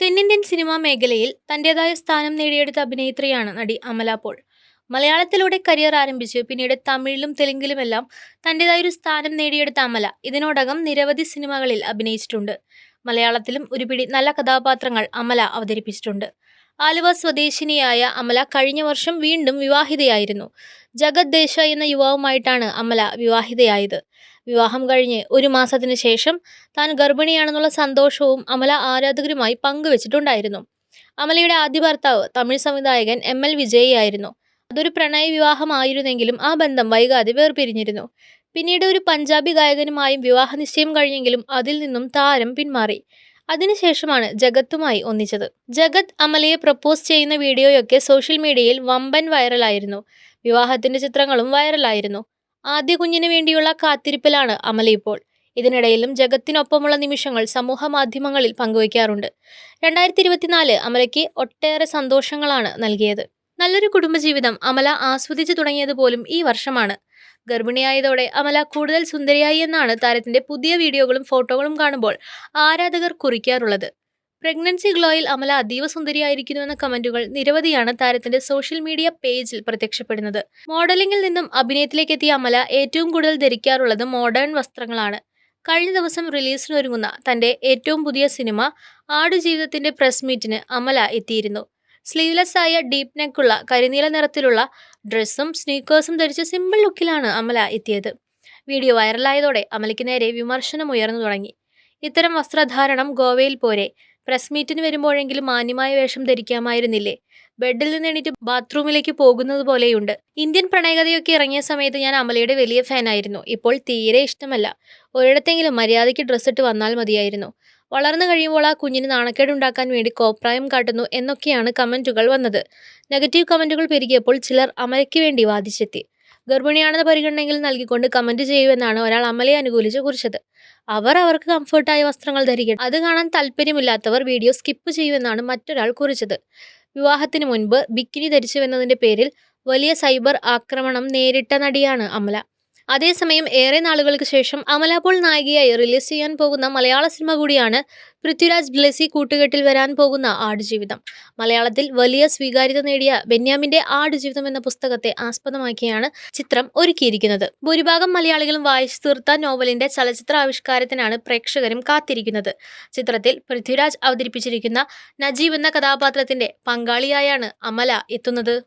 തെന്നിന്ത്യൻ സിനിമാ മേഖലയിൽ തന്റേതായ സ്ഥാനം നേടിയെടുത്ത അഭിനേത്രിയാണ് നടി അമല പോൾ. മലയാളത്തിലൂടെ കരിയർ ആരംഭിച്ച് പിന്നീട് തമിഴിലും തെലുങ്കിലുമെല്ലാം തന്റേതായൊരു സ്ഥാനം നേടിയെടുത്ത അമല ഇതിനോടകം നിരവധി സിനിമകളിൽ അഭിനയിച്ചിട്ടുണ്ട്. മലയാളത്തിലും ഒരുപിടി നല്ല കഥാപാത്രങ്ങൾ അമല അവതരിപ്പിച്ചിട്ടുണ്ട്. ആലുവ സ്വദേശിനിയായ അമല കഴിഞ്ഞ വർഷം വീണ്ടും വിവാഹിതയായിരുന്നു. ജഗത് ദേശ എന്ന യുവാവുമായിട്ടാണ് അമല വിവാഹിതയായത്. വിവാഹം കഴിഞ്ഞ് ഒരു മാസത്തിന് ശേഷം താൻ ഗർഭിണിയാണെന്നുള്ള സന്തോഷവും അമല ആരാധകരുമായി പങ്കുവച്ചിട്ടുണ്ടായിരുന്നു. അമലയുടെ ആദ്യ ഭർത്താവ് തമിഴ് സംവിധായകൻ എം എൽ വിജയിയായിരുന്നു അതൊരു പ്രണയ വിവാഹമായിരുന്നെങ്കിലും ആ ബന്ധം വൈകാതെ വേർപിരിഞ്ഞിരുന്നു. പിന്നീട് ഒരു പഞ്ചാബി ഗായകനുമായും വിവാഹ നിശ്ചയം കഴിഞ്ഞെങ്കിലും അതിൽ നിന്നും താരം പിന്മാറി. അതിനുശേഷമാണ് ജഗത്തുമായി ഒന്നിച്ചത്. ജഗത് അമലയെ പ്രപ്പോസ് ചെയ്യുന്ന വീഡിയോയൊക്കെ സോഷ്യൽ മീഡിയയിൽ വമ്പൻ വൈറലായിരുന്നു. വിവാഹത്തിന്റെ ചിത്രങ്ങളും വൈറലായിരുന്നു. ആദ്യ കുഞ്ഞിന് വേണ്ടിയുള്ള കാത്തിരിപ്പിലാണ് അമല ഇപ്പോൾ. ഇതിനിടയിലും ജഗത്തിനൊപ്പമുള്ള നിമിഷങ്ങൾ സമൂഹ മാധ്യമങ്ങളിൽ പങ്കുവയ്ക്കാറുണ്ട്. രണ്ടായിരത്തി ഇരുപത്തിനാല് അമലയ്ക്ക് ഒട്ടേറെ സന്തോഷങ്ങളാണ് നൽകിയത്. നല്ലൊരു കുടുംബജീവിതം അമല ആസ്വദിച്ചു തുടങ്ങിയത് പോലും ഈ വർഷമാണ്. ഗർഭിണിയായതോടെ അമല കൂടുതൽ സുന്ദരിയായി എന്നാണ് താരത്തിന്റെ പുതിയ വീഡിയോകളും ഫോട്ടോകളും കാണുമ്പോൾ ആരാധകർ കുറിക്കാറുള്ളത്. പ്രഗ്നൻസി ഗ്ലോയിൽ അമല അതീവ സുന്ദരിയായിരിക്കുന്നുവെന്ന കമന്റുകൾ നിരവധിയാണ് താരത്തിന്റെ സോഷ്യൽ മീഡിയ പേജിൽ പ്രത്യക്ഷപ്പെടുന്നത്. മോഡലിംഗിൽ നിന്നും അഭിനയത്തിലേക്ക് എത്തിയ അമല ഏറ്റവും കൂടുതൽ ധരിക്കാറുള്ളത് മോഡേൺ വസ്ത്രങ്ങളാണ്. കഴിഞ്ഞ ദിവസം റിലീസിനൊരുങ്ങുന്ന തന്റെ ഏറ്റവും പുതിയ സിനിമ ആടുജീവിതത്തിന്റെ പ്രസ് മീറ്റിന് അമല എത്തിയിരുന്നു. സ്ലീവ്ലെസ് ആയ ഡീപ് നെക്കുള്ള കരിനീല നിറത്തിലുള്ള ഡ്രസ്സും സ്നീക്കേഴ്സും ധരിച്ച സിമ്പിൾ ലുക്കിലാണ് അമല എത്തിയത്. വീഡിയോ വൈറലായതോടെ അമലയ്ക്ക് നേരെ വിമർശനം ഉയർന്നു തുടങ്ങി. ഇത്തരം വസ്ത്രധാരണം ഗോവയിൽ പോരെ. പ്രസ് മീറ്റിന് വരുമ്പോഴെങ്കിലും മാന്യമായ വേഷം ധരിക്കാമായിരുന്നില്ലേ? ബെഡിൽ നിന്ന് എണീറ്റ് ബാത്റൂമിലേക്ക് പോകുന്നത് പോലെയുണ്ട്. ഇന്ത്യൻ പ്രണയകഥയൊക്കെ ഇറങ്ങിയ സമയത്ത് ഞാൻ അമലയുടെ വലിയ ഫാനായിരുന്നു. ഇപ്പോൾ തീരെ ഇഷ്ടമല്ല. ഒരിടത്തെങ്കിലും മര്യാദയ്ക്ക് ഡ്രസ്സിട്ട് വന്നാൽ മതിയായിരുന്നു. വളർന്നു കഴിയുമ്പോൾ ആ കുഞ്ഞിന് നാണക്കേടുണ്ടാക്കാൻ വേണ്ടി കോപ്രായം കാട്ടുന്നു എന്നൊക്കെയാണ് കമന്റുകൾ വന്നത്. നെഗറ്റീവ് കമന്റുകൾ പെരുകിയപ്പോൾ ചിലർ അമലയ്ക്ക് വേണ്ടി വാദിച്ചെത്തി. ഗർഭിണിയാണെന്ന പരിഗണനയിൽ നൽകിക്കൊണ്ട് കമന്റ് ചെയ്യുമെന്നാണ് ഒരാൾ അമലയെ അനുകൂലിച്ച് കുറിച്ചത്. അവർ അവർക്ക് കംഫർട്ടായ വസ്ത്രങ്ങൾ ധരിക്കണം. അത് കാണാൻ താല്പര്യമില്ലാത്തവർ വീഡിയോ സ്കിപ്പ് ചെയ്യുമെന്നാണ് മറ്റൊരാൾ കുറിച്ചത്. വിവാഹത്തിന് മുൻപ് ബിക്കിനി ധരിച്ചുവെന്നതിന്റെ പേരിൽ വലിയ സൈബർ ആക്രമണം നേരിട്ട നടിയാണ് അമല. അതേസമയം ഏറെ നാളുകൾക്ക് ശേഷം അമലാപോൾ നായികയായി റിലീസ് ചെയ്യാൻ പോകുന്ന മലയാള സിനിമ കൂടിയാണ് പൃഥ്വിരാജ് ബ്ലെസി കൂട്ടുകെട്ടിൽ വരാൻ പോകുന്ന ആടുജീവിതം. മലയാളത്തിൽ വലിയ സ്വീകാര്യത നേടിയ ബെന്യാമിന്റെ ആടുജീവിതം എന്ന പുസ്തകത്തെ ആസ്പദമാക്കിയാണ് ചിത്രം ഒരുക്കിയിരിക്കുന്നത്. ഭൂരിഭാഗം മലയാളികളും വായിച്ചു തീർത്ത നോവലിന്റെ ചലച്ചിത്ര ആവിഷ്കാരത്തിനാണ് പ്രേക്ഷകരും കാത്തിരിക്കുന്നത്. ചിത്രത്തിൽ പൃഥ്വിരാജ് അവതരിപ്പിച്ചിരിക്കുന്ന നജീബ് എന്ന കഥാപാത്രത്തിന്റെ പങ്കാളിയായാണ് അമല എത്തുന്നത്.